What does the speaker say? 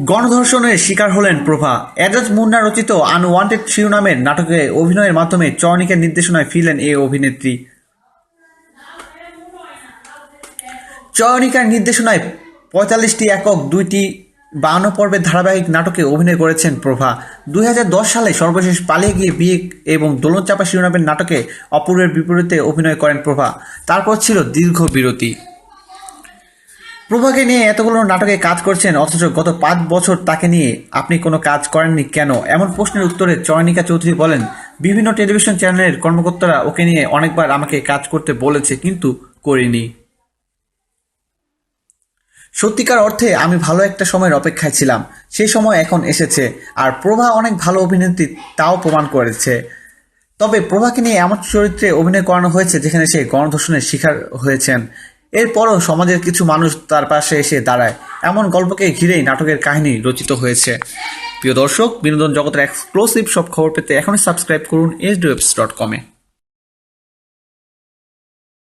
গণধর্ষণের শিকার হলেন প্রভা। এজাজ মুন্না রচিত আনওয়ান্টেড শিরোনামের নাটকে অভিনয়ের মাধ্যমে চয়নিকের নির্দেশনায় ফিরলেন এই অভিনেত্রী। চয়নিকার নির্দেশনায় পঁয়তাল্লিশটি একক, দুইটি বাউন্ন পর্বের ধারাবাহিক নাটকে অভিনয় করেছেন প্রভা। দুই হাজার দশ সালে সর্বশেষ পালিয়ে গিয়ে বিয়ে এবং দোলন চাপা শিরোনামের নাটকে অপূর্বের বিপরীতে অভিনয় করেন প্রভা। তারপর ছিল দীর্ঘ বিরতি। প্রভাকে নিয়ে এতগুলো নাটকে কাজ করছেন, অথচ গত পাঁচ বছর তাকে নিয়ে আপনি কোনো কাজ করেননি কেন? এমন প্রশ্নের উত্তরে চয়নিকা চৌধুরী বলেন, বিভিন্ন টেলিভিশন চ্যানেলের কর্মকর্তারা ওকে নিয়ে অনেকবার আমাকে কাজ করতে বলেছে, কিন্তু করিনি। সত্যিকার অর্থে আমি ভালো একটা সময়ের অপেক্ষায় ছিলাম। সেই সময় এখন এসেছে, আর প্রভা অনেক ভালো অভিনেত্রী তাও প্রমাণ করেছে। তবে প্রভাকে নিয়ে এমন চরিত্রে অভিনয় করানো হয়েছে যেখানে সে গণধর্ষণের শিকার হয়েছেন। এরপরও সমাজের কিছু মানুষ তার পাশে এসে দাঁড়ায়। এমন গল্পকে ঘিরেই নাটকের কাহিনী রচিত হয়েছে। প্রিয় দর্শক, বিনোদন জগতের এক্সক্লুসিভ সব খবর পেতে এখনই সাবস্ক্রাইব করুন এইচ ডট কমে